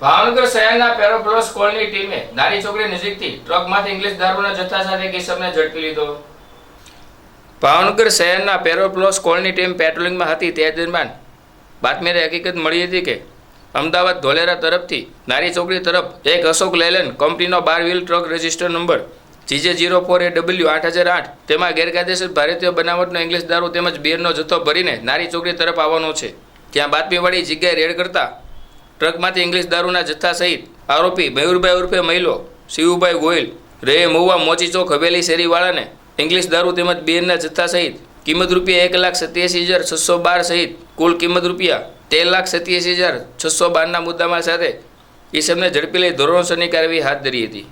ભાવનગર શહેરના પેરોપ્લોસ કોલની ટીમે નારી ચોકડી નજીકથી ટ્રકમાંથી ઇંગ્લિશ દારૂના જથ્થા સાથે કિસમને ઝડપી લીધો. ભાવનગર શહેરના પેરોપ્લોસ કોલની ટીમ પેટ્રોલિંગમાં હતી તે દરમિયાન બાતમીને હકીકત મળી હતી કે અમદાવાદ ધોલેરા તરફથી નારી ચોકડી તરફ એક અશોક લેલેન કંપનીનો બાર wheel truck register number GJ zero four A W આઠ હજાર આઠ તેમાં ગેરકાયદેસર ભારતીય બનાવટનો ઇંગ્લિશ દારૂ તેમજ બિયરનો જથ્થો ભરીને નારી ચોકડી તરફ આવવાનો છે. ત્યાં બાતમીવાળી જગ્યાએ રેડ કરતા ટ્રકમાંથી ઇંગ્લિશ દારૂના જથ્થા સહિત આરોપી મયુરભાઈ ઉર્ફે મહિલો શિવુભાઈ ગોયલ, રે મહુવા મોચી ચોક હવેલી શેરીવાળાને ઇંગ્લિશ દારૂ તેમજ બિયરના જથ્થા સહિત કિંમત રૂપિયા એક લાખ સત્યાસી હજાર છસો બાર સહિત કુલ કિંમત રૂપિયા તેર લાખ સત્યાસી હજાર છસો બારના મુદ્દામાલ સાથે ઈસમને ઝડપી લઈ ધોરણસરની કાર્યવાહી હાથ ધરી હતી.